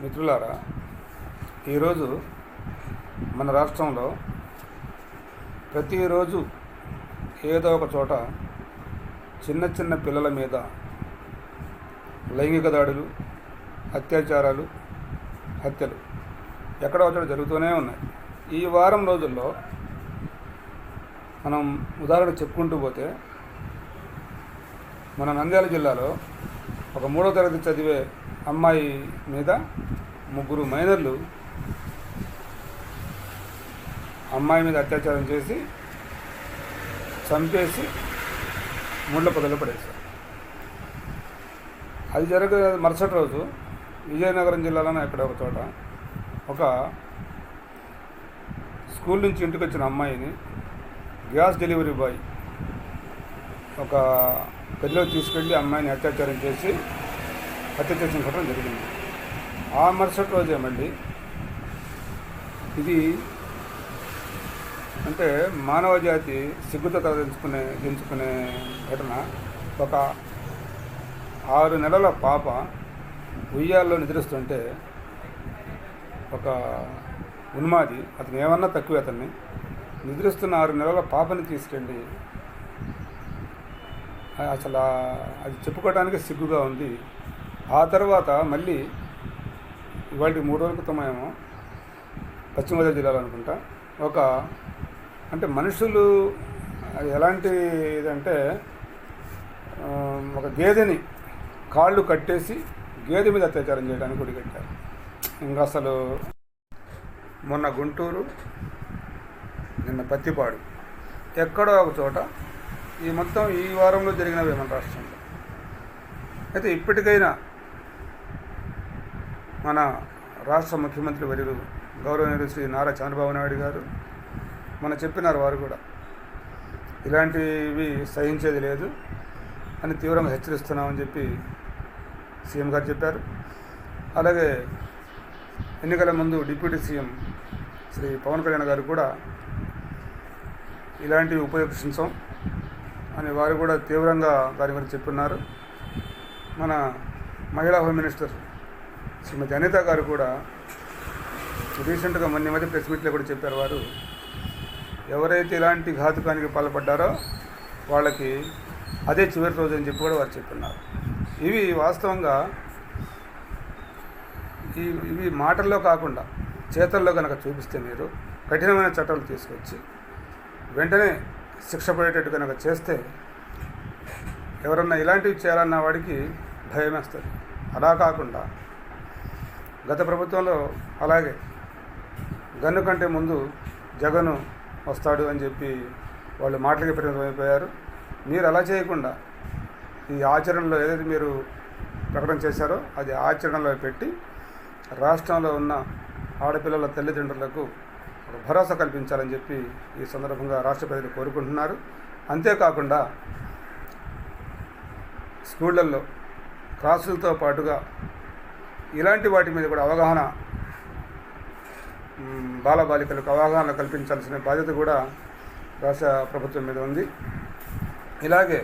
మిత్రులారా ఈరోజు మన రాష్ట్రంలో ప్రతిరోజు ఏదో ఒక చోట చిన్న చిన్న పిల్లల మీద లైంగిక దాడులు అత్యాచారాలు హత్యలు ఎక్కడో చోట జరుగుతూనే ఉన్నాయి. ఈ వారం రోజుల్లో మనం ఉదాహరణ చెప్పుకుంటూ పోతే మన నంద్యాల జిల్లాలో ఒక మూడో తరగతి చదివే అమ్మాయి మీద ముగ్గురు మైనర్లు అమ్మాయి మీద అత్యాచారం చేసి చంపేసి ముళ్ళ పొదలు పడేశారు. అది జరగ మరుసటి రోజు విజయనగరం జిల్లాలోనే అక్కడ ఒక చోట ఒక స్కూల్ నుంచి ఇంటికి వచ్చిన అమ్మాయిని గ్యాస్ డెలివరీ బాయ్ ఒక గదిలో తీసుకెళ్ళి అమ్మాయిని అత్యాచారం చేసి హత్య చేసిన ఘటన జరిగింది. ఆ మరుసటి రోజే మళ్ళీ ఇది అంటే మానవ జాతి సిగ్గుతో తలదించుకునే దించుకునే ఘటన. ఒక ఆరు నెలల పాప ఉయ్యాల్లో నిద్రిస్తుంటే ఒక ఉన్మాది అతను ఏమన్నా తక్కువ అతన్ని నిద్రిస్తున్న ఆరు నెలల పాపని తీసుకెళ్ళి అసలు అది చెప్పుకోవడానికి సిగ్గుగా ఉంది. ఆ తర్వాత మళ్ళీ ఇవాళ మూడు రోజుల క్రితం మేము పశ్చిమ గోదావరి జిల్లాలో అనుకుంటా ఒక అంటే మనుషులు అది ఎలాంటి ఇదంటే ఒక గేదెని కాళ్ళు కట్టేసి గేదె మీద అత్యాచారం చేయడానికి గుడి కట్టారు. ఇంకా అసలు మొన్న గుంటూరు నిన్న పత్తిపాడు ఎక్కడో ఒక చోట ఈ మొత్తం ఈ వారంలో జరిగినవి మన రాష్ట్రంలో. అయితే ఇప్పటికైనా మన రాష్ట్ర ముఖ్యమంత్రి వర్యులు గౌరవనీయులు శ్రీ నారా చంద్రబాబు నాయుడు గారు మన చెప్పినారు వారు కూడా. ఇలాంటివి సహించేది లేదు. అని తీవ్రంగా హెచ్చరిస్తున్నామని చెప్పి సీఎం గారు చెప్పారు. అలాగే ఎన్నికల ముందు డిప్యూటీ సీఎం శ్రీ పవన్ కళ్యాణ్ గారు కూడా ఇలాంటివి ఉపయోగించాం అని వారు కూడా తీవ్రంగా దాని గురించి చెప్పున్నారు. మన మహిళా హోమ్ మినిస్టర్ శ్రీమతి అనిత గారు కూడా రీసెంట్గా మొన్న మధ్య ప్రెస్ మీట్లో కూడా చెప్పారు వారు ఎవరైతే ఇలాంటి ఘాతుకానికి పాల్పడ్డారో వాళ్ళకి అదే చివరి రోజు అని చెప్పి కూడా వారు చెప్తున్నారు. ఇవి వాస్తవంగా ఈ ఇవి మాటల్లో కాకుండా చేతల్లో కనుక చూపిస్తే మీరు కఠినమైన చట్టాలు తీసుకొచ్చి వెంటనే శిక్ష పడేటట్టు కనుక చేస్తే ఎవరన్నా ఇలాంటివి చేయాలన్న వాడికి భయం వేస్తుంది అలా కాకుండా గత ప్రభుత్వంలో అలాగే గన్ను కంటే ముందు జగను వస్తాడు అని చెప్పి వాళ్ళు మాటలకి పరిమితమైపోయారు మీరు అలా చేయకుండా ఈ ఆచరణలో ఏదైతే మీరు ప్రకటన చేశారో అది ఆచరణలో పెట్టి రాష్ట్రంలో ఉన్న ఆడపిల్లల తల్లిదండ్రులకు ఒక భరోసా కల్పించాలని చెప్పి ఈ సందర్భంగా రాష్ట్ర ప్రజలు కోరుకుంటున్నారు. అంతేకాకుండా స్కూళ్ళల్లో క్లాసులతో పాటుగా ఇలాంటి వాటి మీద కూడా అవగాహన బాలబాలికలకు అవగాహన కల్పించాల్సిన బాధ్యత కూడా రాష్ట్ర ప్రభుత్వం మీద ఉంది. ఇలాగే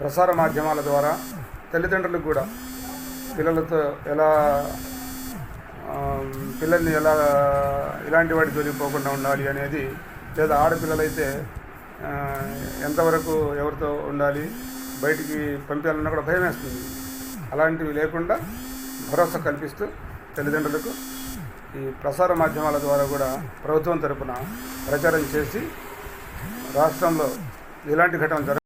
ప్రసార మాధ్యమాల ద్వారా తల్లిదండ్రులకు కూడా పిల్లలతో ఎలా పిల్లల్ని ఎలా ఇలాంటి వాటి జోలికి పోకుండా ఉండాలి అనేది లేదా ఆడపిల్లలైతే ఎంతవరకు ఎవరితో ఉండాలి బయటికి పంపించాలన్నా కూడా భయం వేస్తుంది అలాంటివి లేకుండా భరోసా కల్పిస్తూ తల్లిదండ్రులకు ఈ ప్రసార మాధ్యమాల ద్వారా కూడా ప్రభుత్వం తరపున ప్రచారం చేసి రాష్ట్రంలో ఇలాంటి ఘటనలు జరగ